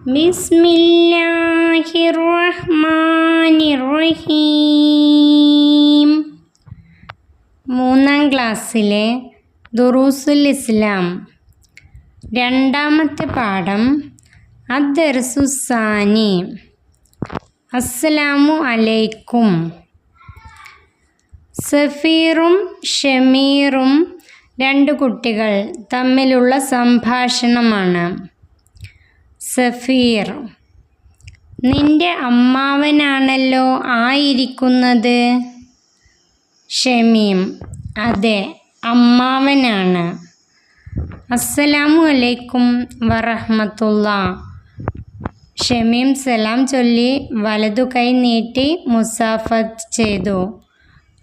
بسم الله الرحمن الرحيم മൂന്നാം ക്ലാസ്സിലെ ദുറൂസുൽ ഇസ്ലാം രണ്ടാമത്തെ പാഠം അദ്ദർസുസാനി അസ്സലാമു അലൈക്കും സഫീറും ഷമീറും രണ്ട് കുട്ടികൾ തമ്മിലുള്ള സംഭാഷണമാണ് സഫീർ നിന്റെ അമ്മാവനാണല്ലോ ആയിരിക്കുന്നത്? ഷമീം അതെ അമ്മാവനാണ്. അസ്സലാമു അലൈക്കും വറഹമത്തുള്ള. ഷമീം സലാം ചൊല്ലി വലതു കൈ നീട്ടി മുസാഫത്ത് ചെയ്തു.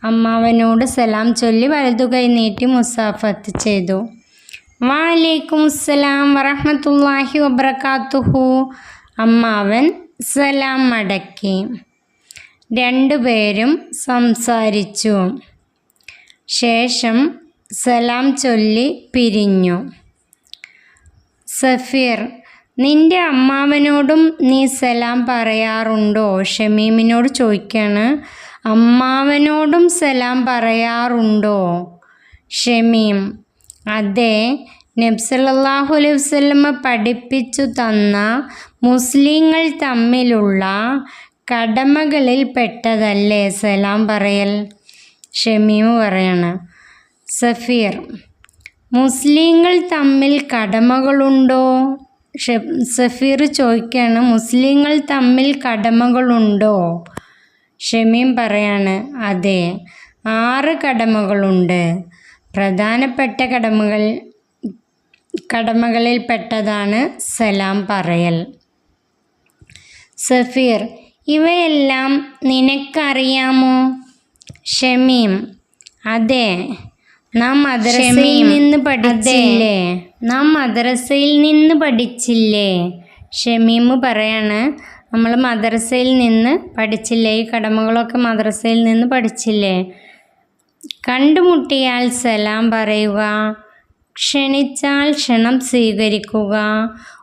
അമ്മാവനോട് സലാം ചൊല്ലി വലതു കൈ നീട്ടി മുസാഫത്ത് ചെയ്തു. വാലേക്കും സലാം വറഹമത്തല്ലാഹി വബർക്കാത്തുഹു അമ്മാവൻ സലാം മടക്കി രണ്ടുപേരും സംസാരിച്ചു. ശേഷം സലാം ചൊല്ലി പിരിഞ്ഞു. സഫീർ നിന്റെ അമ്മാവനോടും നീ സലാം പറയാറുണ്ടോ? ഷമീമിനോട് ചോദിക്കാണ്. അമ്മാവനോടും സലാം പറയാറുണ്ടോ? ഷമീം അതെ നബ്സല്ലാഹു അലൈഹി വസ്ലമ പഠിപ്പിച്ചു തന്ന മുസ്ലിങ്ങൾ തമ്മിലുള്ള കടമകളിൽ പെട്ടതല്ലേ? സലാം പറയൽ. ഷമീം പറയാണ്. സഫീർ മുസ്ലിങ്ങൾ തമ്മിൽ കടമകളുണ്ടോ? സഫീർ ചോദിക്കുകയാണ് മുസ്ലിങ്ങൾ തമ്മിൽ കടമകളുണ്ടോ? ഷമീം പറയാണ് അതെ ആറ് കടമകളുണ്ട്. പ്രധാനപ്പെട്ട കടമകൾ കടമകളിൽപ്പെട്ടതാണ് സലാം പറയൽ. സഫീർ ഇവയെല്ലാം നിനക്കറിയാമോ? ഷമീം അതെ. നാം മദ്രസയിൽ നിന്ന് പഠിച്ചില്ലേ? നാം മദ്രസയിൽ നിന്ന് പഠിച്ചില്ലേ? ഷമീമ് പറയാണ് നമ്മൾ മദ്രസയിൽ നിന്ന് പഠിച്ചില്ലേ? ഈ കടമകളൊക്കെ മദ്രസയിൽ നിന്ന് പഠിച്ചില്ലേ? കണ്ടുമുട്ടിയാൽ സലാം പറയുക. ക്ഷണിച്ചാൽ ക്ഷണം സ്വീകരിക്കുക.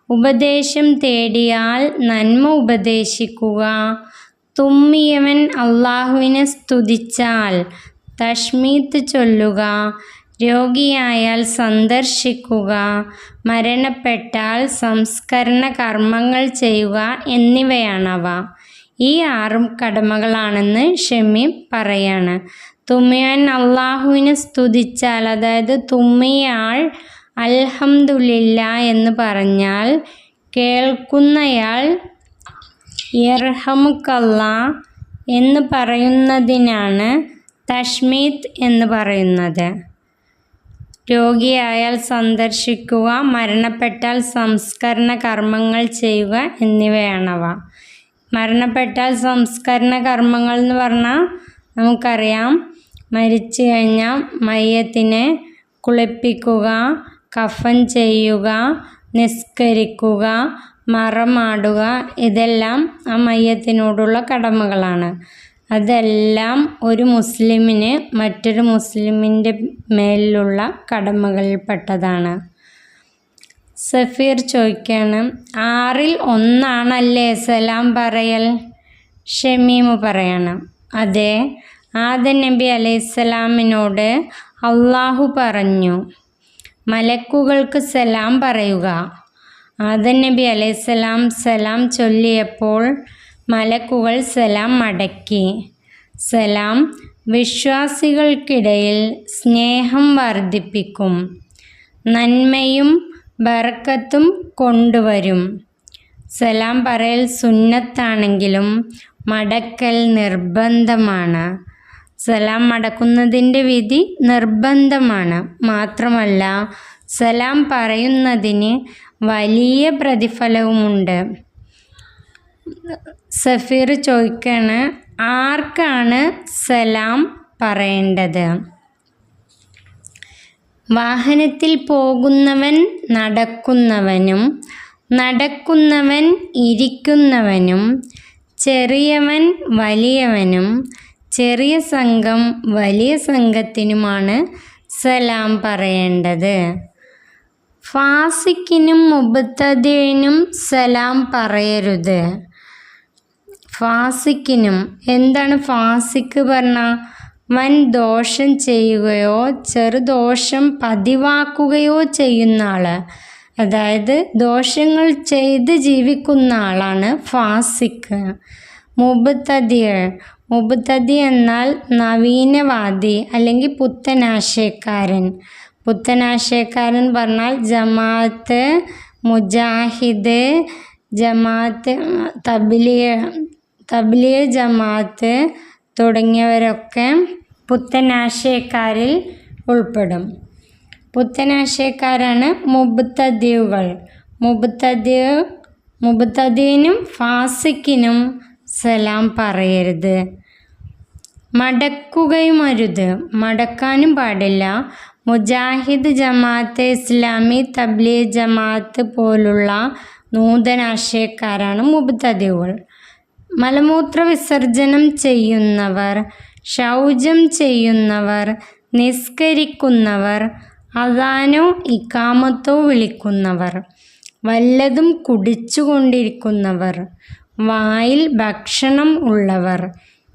ഉപദേശം തേടിയാൽ നന്മ ഉപദേശിക്കുക. തുമ്മിയവൻ അള്ളാഹുവിനെ സ്തുതിച്ചാൽ തഷ്മീത്ത് ചൊല്ലുക. രോഗിയായാൽ സന്ദർശിക്കുക. മരണപ്പെട്ടാൽ സംസ്കരണ കർമ്മങ്ങൾ ചെയ്യുക എന്നിവയാണവ. ഈ ആറും കടമകളാണെന്ന് ഷമീം പറയാണ്. തുമ്മിയവൻ അള്ളാഹുവിനെ സ്തുതിച്ചാൽ അതായത് തുമ്മയാൾ അൽഹംദുലില്ല എന്ന് പറഞ്ഞാൽ കേൾക്കുന്നയാൾ ഇർഹമുക്കല്ല എന്ന് പറയുന്നതിനാണ് തഷ്മീത് എന്ന് പറയുന്നത്. രോഗിയായാൽ സന്ദർശിക്കുക മരണപ്പെട്ടാൽ സംസ്കരണ കർമ്മങ്ങൾ ചെയ്യുക എന്നിവയാണവ. മരണപ്പെട്ടാൽ സംസ്കരണ കർമ്മങ്ങൾ എന്ന് പറഞ്ഞാൽ നമുക്കറിയാം മരിച്ചു കഴിഞ്ഞാൽ മയ്യത്തിനെ കുളിപ്പിക്കുക കഫൻ ചെയ്യുക നിസ്കരിക്കുക മറമാടുക ഇതെല്ലാം ആ മയ്യത്തിനോടുള്ള കടമകളാണ്. അതെല്ലാം ഒരു മുസ്ലിമിന് മറ്റൊരു മുസ്ലിമിന്റെ മേലിലുള്ള കടമകളിൽപ്പെട്ടതാണ്. സഫീർ ചോദിക്കുകയാണ് ആറിൽ ഒന്നാണല്ലേ സലാം പറയൽ? ഷമീമ് പറയണം അതെ ആദൻ നബി അലൈഹിസ്സലാമിനോട് അള്ളാഹു പറഞ്ഞു മലക്കുകൾക്ക് സലാം പറയുക. ആദൻ നബി അലൈഹിസ്സലാം സലാം ചൊല്ലിയപ്പോൾ മലക്കുകൾ സലാം മടക്കി. സലാം വിശ്വാസികൾക്കിടയിൽ സ്നേഹം വർദ്ധിപ്പിക്കും നന്മയും ബർക്കത്തും കൊണ്ടുവരും. സലാം പറയൽ സുന്നത്താണെങ്കിലും മടക്കൽ നിർബന്ധമാണ്. സലാം മടക്കുന്നതിന്റെ വിധി നിർബന്ധമാണ്. മാത്രമല്ല സലാം പറയുന്നതിന് വലിയ പ്രതിഫലവുമുണ്ട്. സഫീർ ചോദിക്കാണ് ആർക്കാണ് സലാം പറയേണ്ടത്? വാഹനത്തിൽ പോകുന്നവൻ നടക്കുന്നവനും നടക്കുന്നവൻ ഇരിക്കുന്നവനും ചെറിയവൻ വലിയവനും ചെറിയ സംഘം വലിയ സംഘത്തിനുമാണ് സലാം പറയേണ്ടത്. ഫാസിക്കിനും മുബത്തതിനും സലാം പറയരുത്. ഫാസിക്കിനും എന്താണ് ഫാസിക്ക് പറഞ്ഞാൽ വൻ ദോഷം ചെയ്യുകയോ ചെറുദോഷം പതിവാക്കുകയോ ചെയ്യുന്ന ആൾ അതായത് ദോഷങ്ങൾ ചെയ്ത് ജീവിക്കുന്ന ആളാണ് ഫാസിക്ക്. മുബത്തതി മുബത്തതി എന്നാൽ നവീനവാദി അല്ലെങ്കിൽ പുത്തനാശയക്കാരൻ. പുത്തനാശയക്കാരൻ പറഞ്ഞാൽ ജമാഅത്ത് മുജാഹിദ് ജമാഅത്ത് തബ്ലിയ തബ്ലിയ ജമാഅത്ത് തുടങ്ങിയവരൊക്കെ പുത്തനാശയക്കാരിൽ ഉൾപ്പെടും. പുത്തനാശയക്കാരാണ് മുബത്തദ്ദീവുകൾ മുബത്തതി മുബത്തതിനും ഫാസിക്കിനും സലാം പറയരുത്. മടക്കുകയും അരുത് മടക്കാനും പാടില്ല. മുജാഹിദ് ജമാഅത്ത് ഇസ്ലാമി തബ്ലീ ജമാഅത്ത് പോലുള്ള നൂതനാശയക്കാരാണ് മുബ്തദികൾ മലമൂത്ര വിസർജനം ചെയ്യുന്നവർ ശൗചം ചെയ്യുന്നവർ നിസ്കരിക്കുന്നവർ അതാനോ ഇക്കാമത്തോ വിളിക്കുന്നവർ വല്ലതും കുടിച്ചുകൊണ്ടിരിക്കുന്നവർ വായിൽ ഭക്ഷണം ഉള്ളവർ.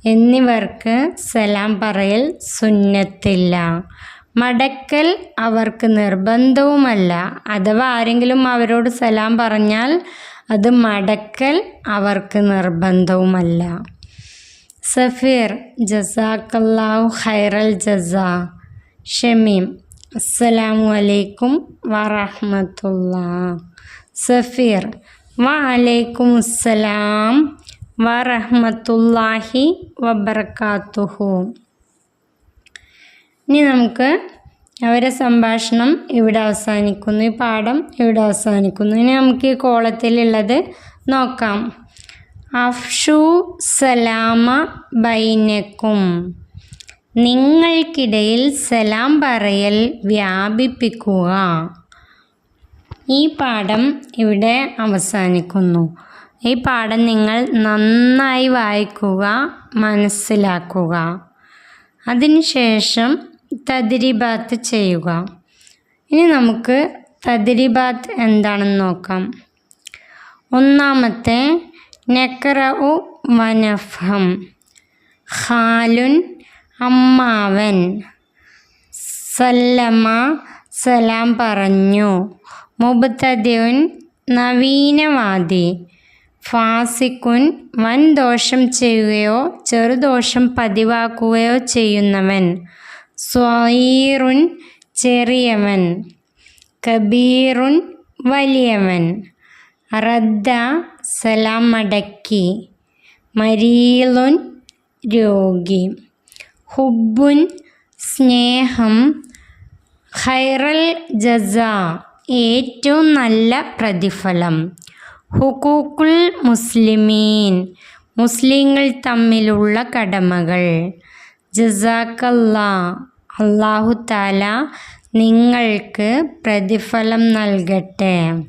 എന്നിവർക്ക് സലാം പറയൽ സുന്നത്തില്ല. മടക്കൽ അവർക്ക് നിർബന്ധവുമല്ല. അഥവാ ആരെങ്കിലും അവരോട് സലാം പറഞ്ഞാൽ അത് മടക്കൽ അവർക്ക് നിർബന്ധവുമല്ല. സഫീർ ജസാക്കല്ലാഹു ഖൈറൽ ജസ. ഷമീം അസ്സലാമു അലൈക്കും വറഹമത്തുള്ള. സഫീർ വഅലൈക്കും അസ്സലാം വറഹമത്തല്ലാഹി വബർക്കാത്തുഹു ഇനി നമുക്ക് അവരെ സംഭാഷണം ഇവിടെ അവസാനിക്കുന്നു. ഈ പാഠം ഇവിടെ അവസാനിക്കുന്നു. ഇനി നമുക്ക് ഈ കോളത്തിലുള്ളത് നോക്കാം. അഫ്ഷു സലാമ ബൈനക്കും. നിങ്ങൾക്കിടയിൽ സലാം പറയൽ വ്യാപിപ്പിക്കുക. ഈ പാഠം ഇവിടെ അവസാനിക്കുന്നു. ഈ പാഠം നിങ്ങൾ നന്നായി വായിക്കുക മനസ്സിലാക്കുക. അതിനുശേഷം തതിരിബാത്ത് ചെയ്യുക. ഇനി നമുക്ക് തതിരിബാത്ത് എന്താണെന്ന് നോക്കാം. ഒന്നാമത്തെ നെക്റഉ വനഫം ഖാലുൻ അമ്മാവൻ. സല്ലമ്മ സലാം പറഞ്ഞു. മുബത്തദ്യുൻ നവീനവാദി. ഫാസിക്കുൻ വൻ ദോഷം ചെയ്യുകയോ ചെറുദോഷം പതിവാക്കുകയോ ചെയ്യുന്നവൻ. സ്വയീറുൻ ചെറിയവൻ. കബീറുൻ വലിയവൻ. റദ്ദ സലാം മടക്കി മരീലുൻ രോഗി. ഹുബുൻ സ്നേഹം. ഹൈറൽ ജസ. ഏറ്റവും നല്ല പ്രതിഫലം. ഹുക്കൂക്കുൽ മുസ്ലിമീൻ. മുസ്ലിങ്ങൾ തമ്മിലുള്ള കടമകൾ. ജസാക്കല്ലാ. അള്ളാഹു താല നിങ്ങൾക്ക് പ്രതിഫലം നൽകട്ടെ.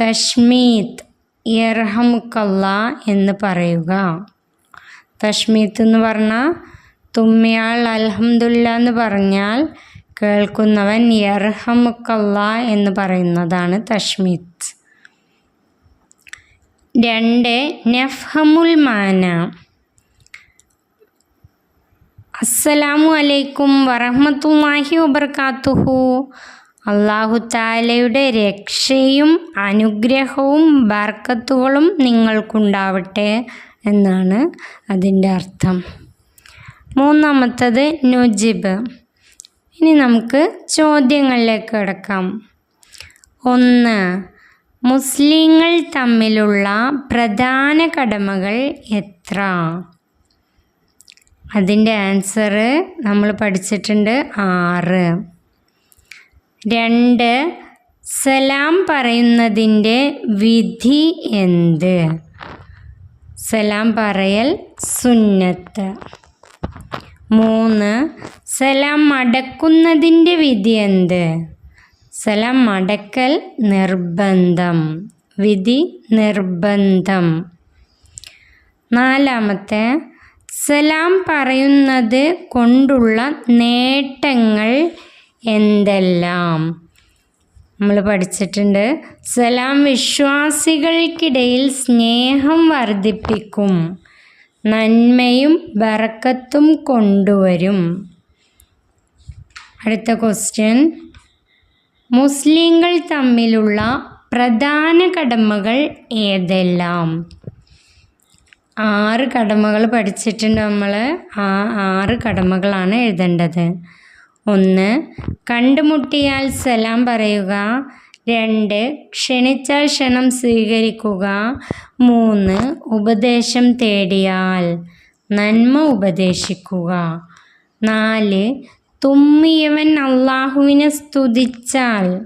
തഷ്മീത്ത് ഇർഹമുക്കല്ല എന്ന് പറയുക. തഷ്മീത്ത് എന്ന് പറഞ്ഞാൽ തുമ്മിയാൾ അലഹമുല്ല എന്ന് പറഞ്ഞാൽ കേൾക്കുന്നവൻ യർഹമുക്കല്ല എന്ന് പറയുന്നതാണ് തഷ്മിത് രണ്ട് നഫ്ഹമുൽ മാന. അസ്സലാമു അലൈക്കും വറഹമത്തുല്ലാഹി വബർക്കാത്തുഹു അള്ളാഹു താലയുടെ രക്ഷയും അനുഗ്രഹവും ബർക്കത്തുകളും നിങ്ങൾക്കുണ്ടാവട്ടെ എന്നാണ് അതിന്റെ അർത്ഥം. മൂന്നാമത്തത് നുജിബ്. ഇനി നമുക്ക് ചോദ്യങ്ങളിലേക്ക് കിടക്കാം. ഒന്ന് മുസ്ലിങ്ങൾ തമ്മിലുള്ള പ്രധാന കടമകൾ എത്ര? അതിന്റെ ആൻസർ നമ്മൾ പഠിച്ചിട്ടുണ്ട് ആറ്. രണ്ട് സലാം പറയുന്നതിന്റെ വിധി എന്ത്? സലാം പറയൽ സുന്നത്ത്. മൂന്ന്. സലാം മടക്കുന്നതിന്റെ വിധി എന്ത്? സലാം മടക്കൽ നിർബന്ധം. വിധി നിർബന്ധം. നാലാമത്തെ. സലാം പറയുന്നത് കൊണ്ടുള്ള നേട്ടങ്ങൾ എന്തെല്ലാം? നമ്മൾ പഠിച്ചിട്ടുണ്ട്. സലാം വിശ്വാസികൾക്കിടയിൽ സ്നേഹം വർദ്ധിപ്പിക്കും. നന്മയും ബറക്കത്തും കൊണ്ടുവരും. അടുത്ത ക്വസ്റ്റ്യൻ മുസ്ലിങ്ങൾ തമ്മിലുള്ള പ്രധാന കടമകൾ ഏതെല്ലാം? ആറ് കടമകൾ പഠിച്ചിട്ടുണ്ട് നമ്മൾ ആ ആറ് കടമകളാണ് എഴുതേണ്ടത്. ഒന്ന് കണ്ടുമുട്ടിയാൽ സലാം പറയുക. രണ്ട് ക്ഷണിച്ചാൽ ക്ഷണം സ്വീകരിക്കുക. മൂന്ന് ഉപദേശം തേടിയാൽ നന്മ ഉപദേശിക്കുക. നാല് തുമ്മിയവൻ അള്ളാഹുവിനെ സ്തുതിച്ചാൽ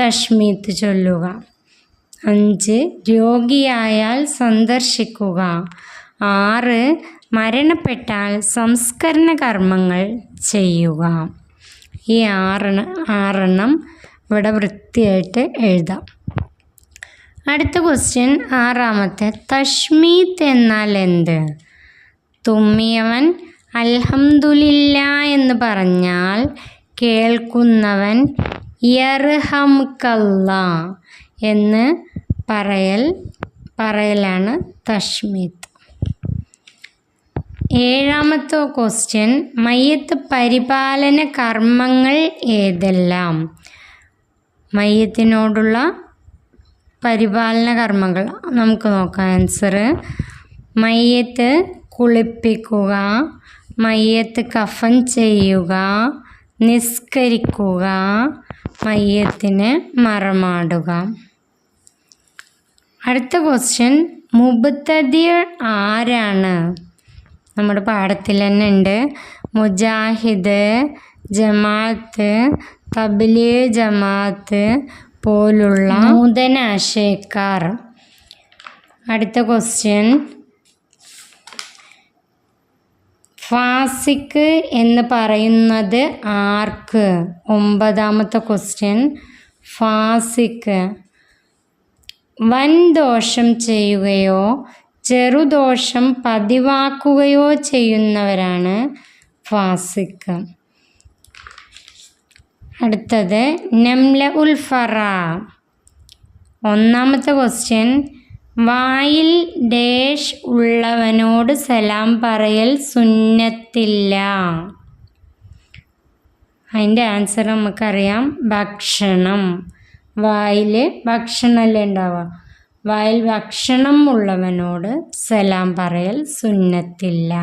തഷ്മീത്ത് ചൊല്ലുക. അഞ്ച് രോഗിയായാൽ സന്ദർശിക്കുക. ആറ് മരണപ്പെട്ടാൽ സംസ്കരണ കർമ്മങ്ങൾ ചെയ്യുക. ഈ ആറെണ്ണം ആറെണ്ണം ഇവിടെ വൃത്തിയായിട്ട് എഴുതാം. അടുത്ത ക്വസ്റ്റ്യൻ ആറാമത്തെ. തഷ്മീത്ത് എന്നാൽ എന്ത്? തുമ്മിയവൻ അൽഹംദുലില്ല എന്ന് പറഞ്ഞാൽ കേൾക്കുന്നവൻ യർഹംകല്ല എന്ന് പറയൽ പറയലാണ് തഷ്മീത്ത് ഏഴാമത്തെ ക്വസ്റ്റ്യൻ മയ്യത്ത് പരിപാലന കർമ്മങ്ങൾ ഏതെല്ലാം? മയ്യത്തിനോടുള്ള പരിപാലന കർമ്മങ്ങൾ നമുക്ക് നോക്കാം. ആൻസർ മയ്യത്ത് കുളിപ്പിക്കുക. മയ്യത്ത് കഫൻ ചെയ്യുക. നിസ്കരിക്കുക. മയ്യത്തിന് മറമാടുക. അടുത്ത ക്വസ്റ്റ്യൻ മുബത്തതിയ ആരാണ്? നമ്മുടെ പാഠത്തിൽ തന്നെ ഉണ്ട്. മുജാഹിദ് ജമാഅത്ത് തബ്ലീ ജമാഅത്ത് പോലുള്ള നൂതന ആശയക്കാർ അടുത്ത ക്വസ്റ്റ്യൻ ഫാസിക്ക് എന്ന് പറയുന്നത് ആർക്ക്? ഒമ്പതാമത്തെ ക്വസ്റ്റ്യൻ ഫാസിക്ക് വൻ ദോഷം ചെയ്യുകയോ ചെറുദോഷം പതിവാക്കുകയോ ചെയ്യുന്നവരാണ് ഫാസിക്ക് അടുത്തത് നംല ഉൽ ഫറ. ഒന്നാമത്തെ ക്വസ്റ്റ്യൻ വായിൽ ഡേഷ് ഉള്ളവനോട് സലാം പറയൽ സുന്നത്തില്ല. അതിന്റെ ആൻസർ നമുക്കറിയാം ഭക്ഷണം. വായിൽ ഭക്ഷണമല്ലേ ഉണ്ടാവുക? വായിൽ ഭക്ഷണം ഉള്ളവനോട് സലാം പറയൽ സുന്നത്തില്ല.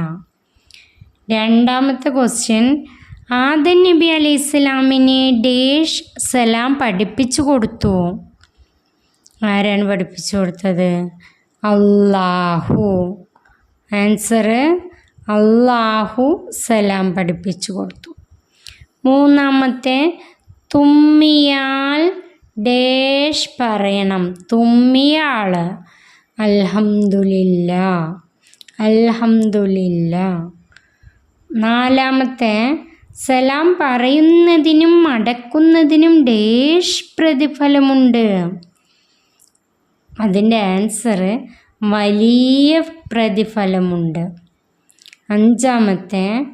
രണ്ടാമത്തെ ക്വസ്റ്റ്യൻ ആദൻ നബി അലൈഹി ഇസ്ലാമിനെ ഡേഷ് സലാം പഠിപ്പിച്ചു കൊടുത്തു. ആരാണ് പഠിപ്പിച്ചു കൊടുത്തത്? അള്ളാഹു ആൻസർ അള്ളാഹു സലാം പഠിപ്പിച്ചു കൊടുത്തു. മൂന്നാമത്തെ തുമ്മിയാൽ ഡേഷ് പറയണം. തുമ്മിയാൾ. അൽഹംദുലില്ല. അൽഹംദുലില്ല. നാലാമത്തെ സലാം പറയുന്നതിനും അടക്കുന്നതിനും ഡേഷ് പ്രതിഫലമുണ്ട്. അതിന്റെ ആൻസർ വലിയ പ്രതിഫലമുണ്ട്. അഞ്ചാമത്തെ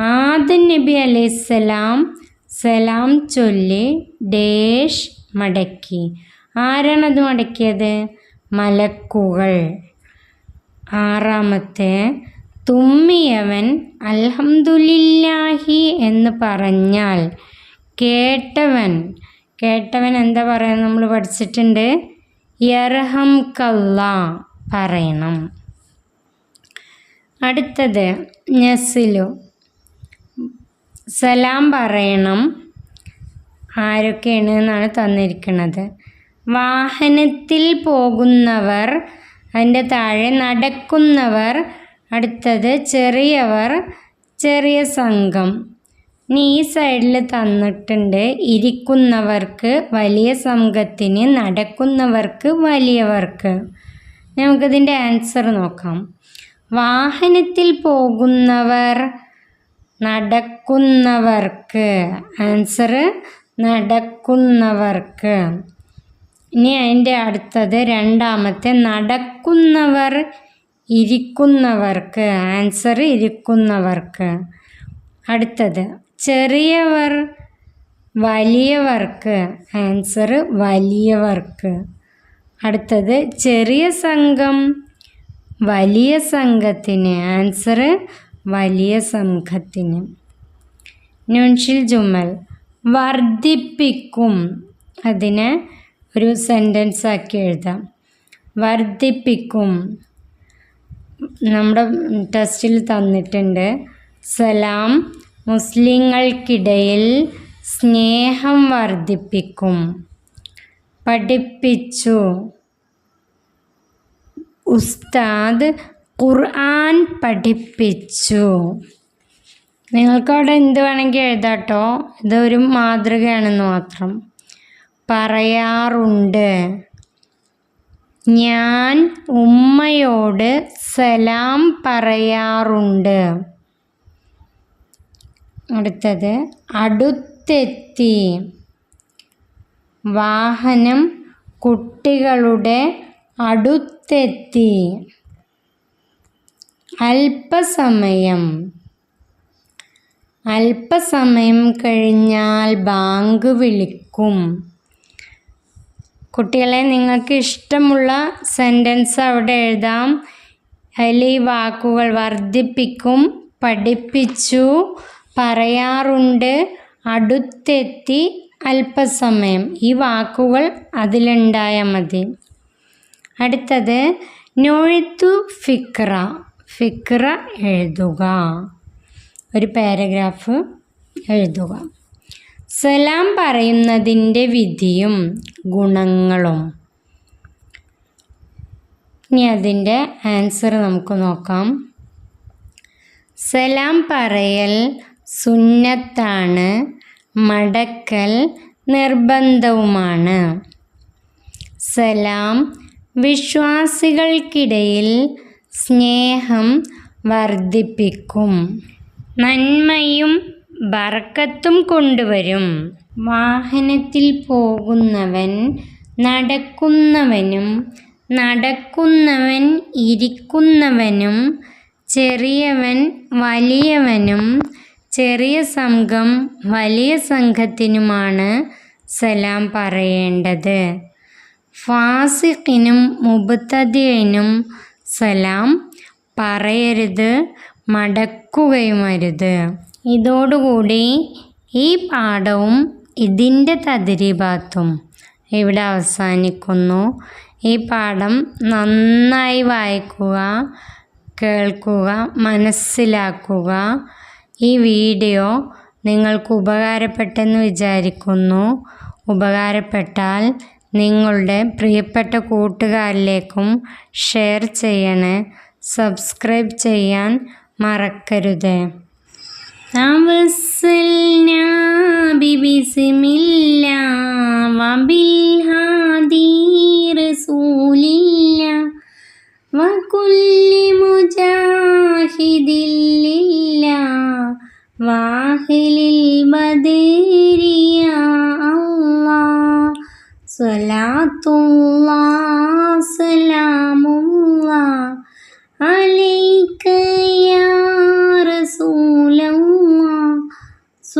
ആദ നബി അലൈസലാം സലാം ചൊല്ലി ഡേഷ് മടക്കി. ആരാണത് മടക്കിയത്? മലക്കുകൾ. ആറാമത്തെ തുമ്മിയവൻ അൽഹംദുലില്ലാഹി എന്ന് പറഞ്ഞാൽ കേട്ടവൻ. കേട്ടവൻ എന്താ പറയുക നമ്മൾ പഠിച്ചിട്ടുണ്ട്? യർഹം കല്ല പറയണം. അടുത്തത് നസിലു. സലാം പറയണം. ആരൊക്കെയാണ് എന്നാണ് തന്നിരിക്കുന്നത്. വാഹനത്തിൽ പോകുന്നവർ അതിന്റെ താഴെ നടക്കുന്നവർ അടുത്തത് ചെറിയവർ ചെറിയ സംഘം. ഇനി ഈ സൈഡിൽ തന്നിട്ടുണ്ട്. ഇരിക്കുന്നവർക്ക് വലിയ സംഘത്തിന് നടക്കുന്നവർക്ക് വലിയവർക്ക്. നമുക്കിതിന്റെ ആൻസർ നോക്കാം. വാഹനത്തിൽ പോകുന്നവർ നടക്കുന്നവർക്ക്. ആൻസർ നടക്കുന്നവർക്ക്. ഇനി അതിന്റെ അടുത്തത് രണ്ടാമത്തെ നടക്കുന്നവർ ഇരിക്കുന്നവർക്ക് ആൻസർ ഇരിക്കുന്നവർക്ക്. അടുത്തത് ചെറിയവർ വലിയവർക്ക് ആൻസർ വലിയവർക്ക്. അടുത്തത് ചെറിയ സംഘം വലിയ സംഘത്തിന് ആൻസർ വലിയ സംഘത്തിന്. നുൻഷിൽ ജുമ്മൽ വർദ്ധിപ്പിക്കും. അതിനെ ഒരു സെന്റൻസ് ആക്കി എഴുതാം. വർദ്ധിപ്പിക്കും. നമ്മുടെ ടെസ്റ്റിൽ തന്നിട്ടുണ്ട്. സലാം മുസ്ലിങ്ങൾക്കിടയിൽ സ്നേഹം വർദ്ധിപ്പിക്കും. പഠിപ്പിച്ചു. ഉസ്താദ് ഖുർആൻ പഠിപ്പിച്ചു. നിങ്ങൾക്കവിടെ എന്ത് വേണമെങ്കിൽ എഴുതാട്ടോ ഇതൊരു മാതൃകയാണെന്ന് മാത്രം. പറയാറുണ്ട്. ഞാൻ ഉമ്മയോട് സലാം പറയാറുണ്ട്. അടുത്തത് അടുത്തെത്തി. വാഹനം കുട്ടികളുടെ അടുത്തെത്തി. അല്പസമയം. അല്പസമയം കഴിഞ്ഞാൽ ബാങ്ക് വിളിക്കും. കുട്ടികളെ നിങ്ങൾക്ക് ഇഷ്ടമുള്ള സെന്റൻസ് അവിടെ എഴുതാം. അതിൽ ഈ വാക്കുകൾ വർദ്ധിപ്പിക്കും പഠിപ്പിച്ചു പറയാറുണ്ട് അടുത്തെത്തി അല്പസമയം. ഈ വാക്കുകൾ അതിലുണ്ടായാൽ മതി. അടുത്തത് നോഴിത്തു ഫിക്ര. ഫിക്ര എഴുതുക. ഒരു പാരഗ്രാഫ് എഴുതുക. സലാം പറയുന്നതിന്റെ വിധിയും ഗുണങ്ങളും. ഇനി അതിന്റെ ആൻസർ നമുക്ക് നോക്കാം. സലാം പറയൽ സുന്നത്താണ് മടക്കൽ നിർബന്ധവുമാണ്. സലാം വിശ്വാസികൾക്കിടയിൽ സ്നേഹം വർദ്ധിപ്പിക്കും. നന്മയും ബർക്കത്തും കൊണ്ടുവരും. വാഹനത്തിൽ പോകുന്നവൻ നടക്കുന്നവനും നടക്കുന്നവൻ ഇരിക്കുന്നവനും ചെറിയവൻ വലിയവനും ചെറിയ സംഘം വലിയ സംഘത്തിനുമാണ് സലാം പറയേണ്ടത്. ഫാസിഖിനും മുബത്തദിനും സലാം പറയരുത് മടക്കുകയുമരുത്. ഇതോടുകൂടി ഈ പാഠവും ഇതിന്റെ തദ്രീഭാത്തും ഇവിടെ അവസാനിക്കുന്നു. ഈ പാഠം നന്നായി വായിക്കുക കേൾക്കുക മനസ്സിലാക്കുക. ഈ വീഡിയോ നിങ്ങൾക്ക് ഉപകാരപ്പെട്ടെന്ന് വിചാരിക്കുന്നു. ഉപകാരപ്പെട്ടാൽ നിങ്ങളുടെ പ്രിയപ്പെട്ട കൂട്ടുകാരിലേക്കും ഷെയർ ചെയ്യണേ. സബ്സ്ക്രൈബ് ചെയ്യാൻ മറക്കരുത്. توسلنا ببسم الله وبالهادي رسول الله وكل مجاهد لله واهل البدر يا الله صلاة الله سلام الله عليك